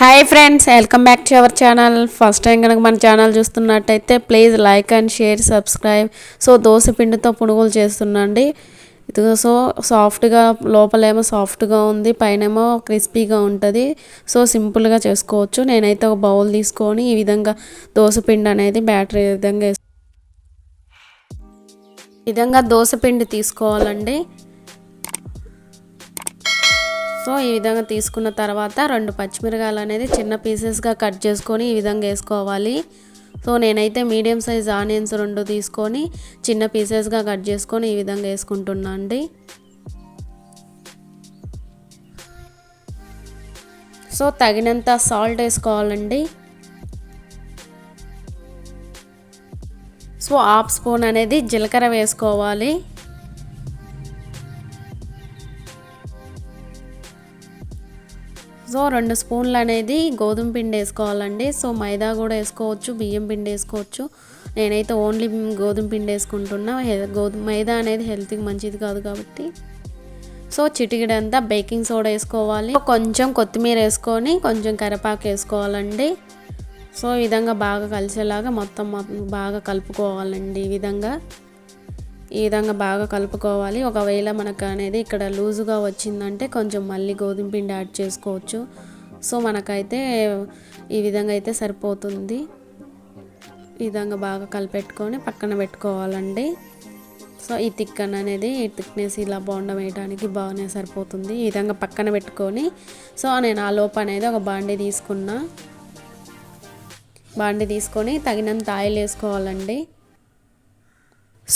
Hi friends welcome back to our channel first time కనుక మన channel చూస్తున్నట్టయితే please like and share subscribe so dosa పిండితో పునుగులు చేస్తున్నాండి ఇదిగో సో సాఫ్ట్గా లోపలేమో సాఫ్ట్గా ఉంది పైనేమో క్రిస్పీగా ఉంటుంది. సో సింపుల్గా చేసుకోవచ్చు. నేనైతే ఒక బౌల్ తీసుకొని ఈ విధంగా దోశ పిండి అనేది బ్యాటరీ విధంగా ఈ విధంగా దోశ పిండి తీసుకోవాలండి. సో ఈ విధంగా తీసుకున్న తర్వాత రెండు పచ్చిమిరకాయలు అనేది చిన్న పీసెస్గా కట్ చేసుకొని ఈ విధంగా వేసుకోవాలి. సో నేనైతే మీడియం సైజ్ ఆనియన్స్ రెండు తీసుకొని చిన్న పీసెస్గా కట్ చేసుకొని ఈ విధంగా వేసుకుంటున్నా అండి. సో తగినంత సాల్ట్ వేసుకోవాలండి. సో హాఫ్ స్పూన్ అనేది జీలకర్ర వేసుకోవాలి. సో రెండు స్పూన్లు అనేది గోధుమ పిండి వేసుకోవాలండి. సో మైదా కూడా వేసుకోవచ్చు బియ్యం పిండి వేసుకోవచ్చు. నేనైతే ఓన్లీ గోధుమ పిండి వేసుకుంటున్నా. గోధుమ మైదా అనేది హెల్త్కి మంచిది కాదు కాబట్టి. సో చిటికెడంతా బేకింగ్ సోడా వేసుకోవాలి. కొంచెం కొత్తిమీర వేసుకొని కొంచెం కరివేపాకు వేసుకోవాలండి. సో ఈ విధంగా బాగా కలిసేలాగా మొత్తం బాగా కలుపుకోవాలండి ఈ విధంగా. ఈ విధంగా బాగా కలుపుకోవాలి. ఒకవేళ మనకు అనేది ఇక్కడ లూజుగా వచ్చిందంటే కొంచెం మళ్ళీ గోధుమ పిండి యాడ్ చేసుకోవచ్చు. సో మనకైతే ఈ విధంగా అయితే సరిపోతుంది. ఈ విధంగా బాగా కలిపెట్టుకొని పక్కన పెట్టుకోవాలండి. సో ఈ థిక్కన్ అనేది ఈ థిక్నెస్ ఇలా బాండం వేయడానికి బాగానే సరిపోతుంది. ఈ విధంగా పక్కన పెట్టుకొని సో నేను ఆ లోపు అనేది ఒక బాండి తీసుకున్నా. బాండి తీసుకొని తగినంత ఆయిల్ వేసుకోవాలండి.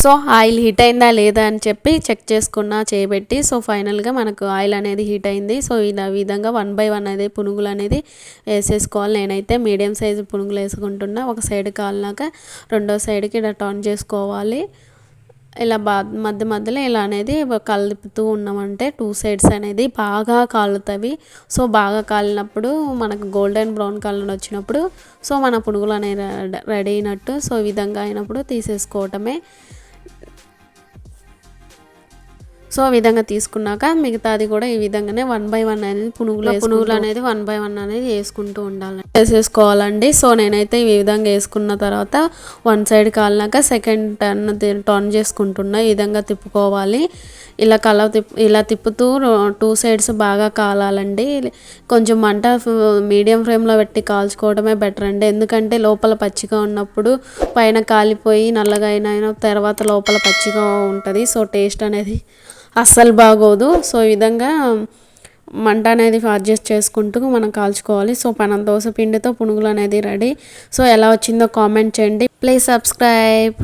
సో ఆయిల్ హీట్ అయిందా లేదా అని చెప్పి చెక్ చేసుకున్నా చేయబెట్టి సో ఫైనల్గా మనకు ఆయిల్ అనేది హీట్ అయింది. సో ఇలా విధంగా వన్ బై వన్ అనేది పునుగులు అనేది వేసేసుకోవాలి. నేనైతే మీడియం సైజు పునుగులు వేసుకుంటున్నా. ఒక సైడ్ కాలినాక రెండో సైడ్కి ఇలా టర్న్ చేసుకోవాలి. ఇలా బా మధ్య మధ్యలో ఇలా అనేది కలుపుతూ ఉన్నామంటే టూ సైడ్స్ అనేది బాగా కాలుతవి సో బాగా కాలినప్పుడు మనకు గోల్డెన్ బ్రౌన్ కలర్ వచ్చినప్పుడు సో మన పునుగులు అనేవి రెడీ అయినట్టు సో ఈ విధంగా అయినప్పుడు తీసేసుకోవటమే. సో ఈ విధంగా తీసుకున్నాక మిగతాది కూడా ఈ విధంగానే వన్ బై వన్ అనేది పునుగులు పునుగులు అనేది వన్ బై వన్ అనేది వేసుకుంటూ ఉండాలి. వేసేసుకోవాలండి. సో నేనైతే ఈ విధంగా వేసుకున్న తర్వాత వన్ సైడ్ కాలినాక సెకండ్ టర్న్ టర్న్ చేసుకుంటున్నా. ఈ విధంగా తిప్పుకోవాలి. ఇలా కల తిప్ ఇలా తిప్పుతూ టూ సైడ్స్ బాగా కాలాలండి. కొంచెం మంట మీడియం ఫ్లేమ్లో పెట్టి కాల్చుకోవడమే బెటర్ అండి. ఎందుకంటే లోపల పచ్చిగా ఉన్నప్పుడు పైన కాలిపోయి నల్లగా అయిన తర్వాత లోపల పచ్చిగా ఉంటుంది. సో టేస్ట్ అనేది అస్సలు బాగోదు. సో ఈ విధంగా మంట అనేది అడ్జస్ట్ చేసుకుంటూ మనం కాల్చుకోవాలి. సో పనం దోశ పిండితో పునుగులు అనేది రెడీ. సో ఎలా వచ్చిందో కామెంట్ చేయండి. Please subscribe.